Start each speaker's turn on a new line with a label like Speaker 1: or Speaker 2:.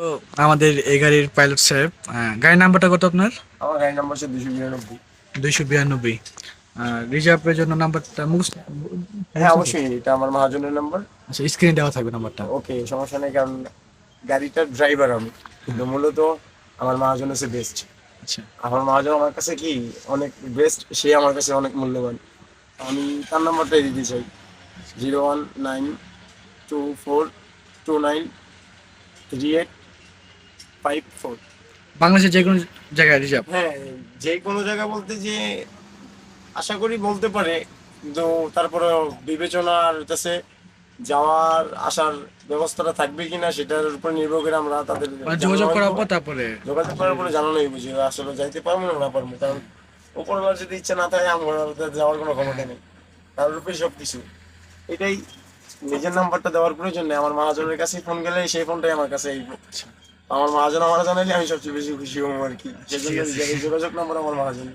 Speaker 1: তো আমাদের এই গাড়ির পাইলট সাহেব গাড়ির নাম্বারটা কত আপনার?
Speaker 2: আমার গাড়ির নাম্বার হচ্ছে দুশো বিরানব্বই।
Speaker 1: দুইশো বিরানব্বই। রিজার্ভের জন্য নাম্বারটা মুখস্থ
Speaker 2: হ্যাঁ অবশ্যই এটা আমার মহাজনের নাম্বার
Speaker 1: আচ্ছা স্ক্রিনে দেওয়া থাকবে নাম্বারটা
Speaker 2: ওকে সমস্যা নেই কারণ গাড়িটার ড্রাইভার আমি। কিন্তু মূলত আমার মহাজন হচ্ছে বেস্ট
Speaker 1: আচ্ছা।
Speaker 2: আমার মহাজন আমার কাছে কি অনেক বেস্ট সে আমার কাছে অনেক মূল্যবান। আমি তার নাম্বারটাই দিতে চাই। Zero one nine two four two nine three eight five four.
Speaker 1: বাংলাদেশের যে কোনো জায়গায় রিজার্ভ?
Speaker 2: হ্যাঁ যে কোনো জায়গা বলতে যে আশা করি বলতে পারে কিন্তু তারপরে বিবেচনার কাছে যাওয়ার আসার ব্যবস্থাটা থাকবে কিনা সেটার উপর নির্ভর করে আমরা তাদের
Speaker 1: মানে যোগাযোগ করার পর তারপরে?
Speaker 2: যোগাযোগ করার পরে জানানোই বুঝি আসলে যাইতে পারব না না পারব কারণ উপরওয়ালার যদি ইচ্ছা না থাকে আমার যাওয়ার কোনো ক্ষমতা নেই। তার উপরে সব কিছু এটাই নিজের নাম্বারটা দেওয়ার প্রয়োজন নেই। আমার মহাজনের কাছে ফোন গেলে সেই ফোনটাই আমার কাছে আইবো আমার মহাজন আমার জানালে আমি সবচেয়ে বেশি খুশি হব আর কি যোগাযোগ নাম্বার আমার মহাজন